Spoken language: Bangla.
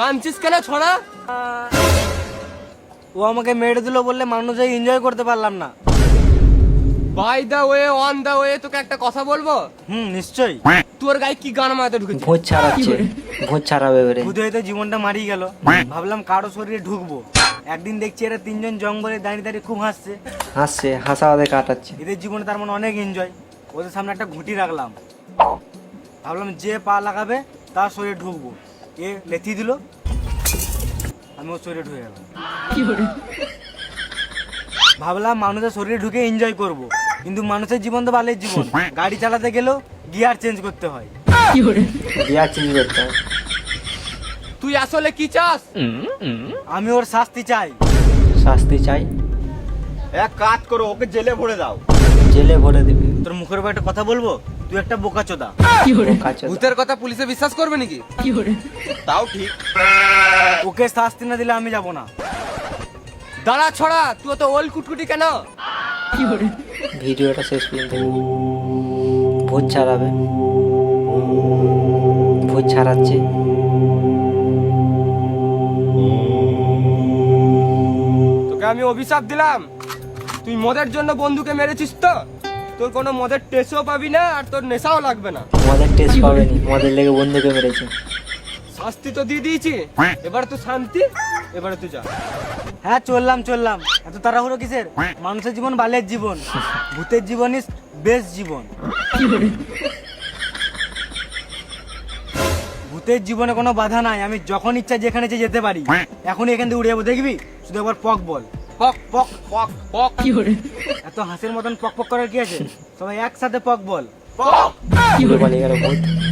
কাঁদছিস কেন ছড়া? ও আমাকে মেরে দিল বললে মানুষ এনজয় করতে পারলাম না। By the way on the way তোকে একটা কথা বলব? হুম নিশ্চয়ই। তোর গায়ে কি গান মারাতে ঢুকেছে? ভোজ ছাড়াচ্ছে ভোজ ছাড়াবে এবারে বুধ হয়তো জীবনটা মারিয়ে গেল। ভাবলাম কারও শরীরে ঢুকবো। একদিন দেখছি এরা তিনজন জঙ্গলে দাঁড়িয়ে দাঁড়িয়ে খুব হাসছে। হাসছে হাসাওয়াদে কাটাচ্ছে। এদের জীবনে তার মানে অনেক এনজয় ওদের সামনে একটা ঘুঁটি রাখলাম। ভাবলাম যে পা লাগাবে তার শরীরে ঢুকবো। এ লেথি দিল। আমি ওর শরীরে ঢুকে গেলাম। ভাবলাম মানুষের শরীরে ঢুকে এনজয় করব। কিন্তু মানুষের জীবন তো বালের জীবন। গাড়ি চালাতে গেলেও গিয়ার চেঞ্জ করতে হয়। বিয়ার চেঞ্জ করতে হবে তুই আসলে কি চাস? আমি ওর শাস্তি চাই। শাস্তি চাই। এক কাজ করো ওকে জেলে ভরে দাও। জেলে ভরে দিবে। তোর মুখের উপর একটা কথা বলব? তুই একটা বোকা চোদা। কাছে ভূতের কথা পুলিশে বিশ্বাস করবে নাকি? তাও ঠিক। ওকে শাস্তি না দিলে আমি যাব না। দাঁড়া ছড়া তুই তো ওল কুটকুটি কেন? ভিডিওটা শেষ পর্যন্ত। ভোজ ছাড়াবে। ভোজ ছাড়াচ্ছে। তোকে আমি অভিশাপ দিলাম। তুই মদের জন্য বন্ধুকে মেরেছিস তো? তোর কোনো মদের টেস্টও পাবি না আর তোর নেশাও লাগবে না। মদের টেস্ট পাবেনি মদের লেগে বন্ধুকে মেরেছে। শাস্তি তো দিয়ে দিয়েছি। এবার তো শান্তি এবারে তুই যা। হ্যাঁ চললাম চললাম। এত তাড়াহুড়ো কিসের? মানুষের জীবন বালের জীবন। ভূতের জীবনই বেস্ট জীবন। ভূতের জীবনে কোনো বাধা নাই। আমি যখন ইচ্ছা যেখানে যেতে পারি। এখনই এখান থেকে উড়ে যাব। দেখবি? শুধু একবার পক বল। পক পক পক পক। এত হাসির মতন পক পক করার কি আছে? সবাই একসাথে পক বল। পক! গেল ভূত